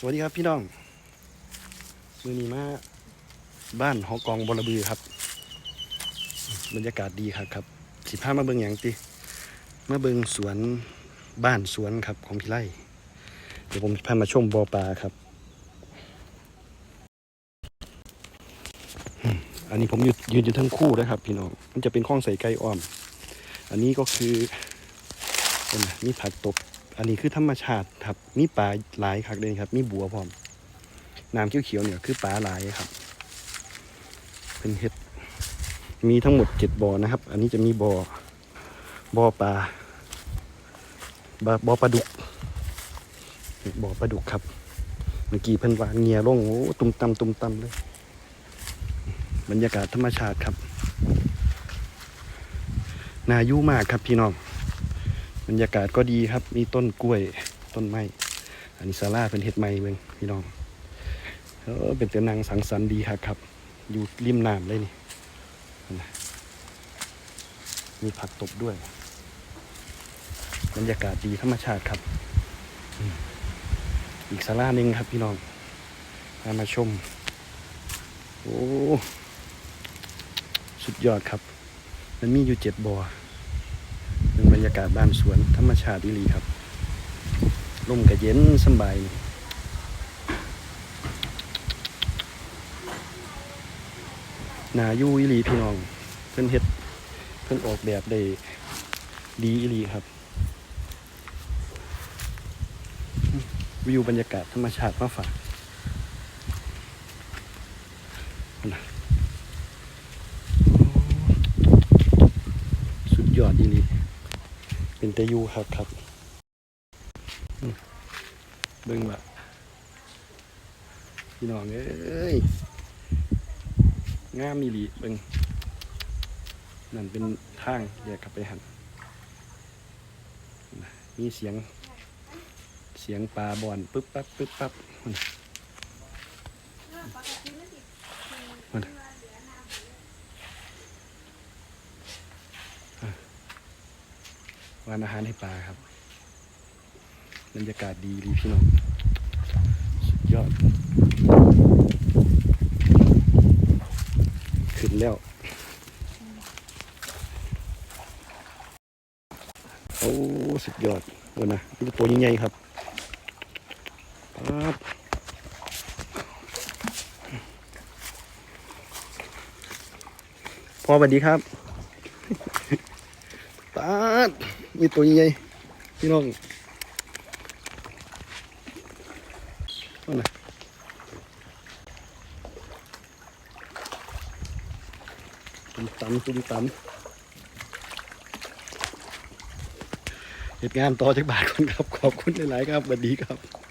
สวัสดีครับพี่น้อง มือนี้มาบ้านหอกองบรบือครับ บรรยากาศดีครับครับ สิพามาเบิงอย่างติ มาเบิงสวนบ้านสวนครับของพี่ไร่เดี๋ยวผมพามาชมบ่อปลาครับ อันนี้ผมยืนยืนอยู่ทั้งคู่นะครับ พี่น้อง มันจะเป็นข้องใส่ไก่อ้อม อันนี้ก็คือนมีผักตบ อันนี้คือธรรมชาติครับ มีปลาหลายครับเลยครับ มีบัวพร้อม น้ำเขียวๆเนี่ยคือปลาหลายครับ เป็นเห็ด มีทั้งหมดเจ็ดบ่อนะครับ อันนี้จะมีบ่อ บ่อปลา บ่อบ่อปลาดุก บ่อปลาดุกครับ เมื่อกี้เพิ่นวางเงียลงโอ้ตุ้มตำตุ้มตำเลย บรรยากาศธรรมชาติครับ นายุมากครับพี่น้อง บรรยากาศก็ดีครับ มีต้นกล้วยต้นไม้อันนี้ซาร่าเป็นเห็ดไม้เมืองพี่น้องเออเป็นแต่นางสังสรรค์ดีครับครับ อยู่ริมน้ำเลยนี่มีผักตบด้วย บรรยากาศดีธรรมชาติครับ อีกซาร่าหนึ่งครับพี่น้องพามาชม โอ้ สุดยอดครับ มันมีอยู่เจ็ดบ่อ รรยากาศบ้านสวนธรรมชาติอีหลีครับลมก็เย็นสบายนายู่อีหลีพี่น้อง เพิ่นเฮ็ดเพิ่นออกแบบได้ดีอีหลีครับ วิวบรรยากาศธรรมชาติมาฝากสุดยอดอีหลี เป็นตะยูครับครับเบิ่งว่าพี่น้องเอ้ยงามมีหลีเบิ่งนั่นเป็นทางแยกกลับไปหันมีเสียง เสียงปลาบอนปึ๊บปั๊บปึ๊บปั๊บมันมัน วานอาหารให้ปลาครับบรรยากาศดีดีพี่น้องสุดยอด ขึ้นแล้ว โอ้สุดยอดวันนะนี่ตัวใหญ่ๆครับปั๊บพอสวัสดีครับป๊าด มีตัวใหญ่พี่น้องว่านะตุ้มตำตุ้มตำเหตุงานต่อจากบาทคนครับ ขอบคุณหลาย ๆ ครับสวัสดีครับ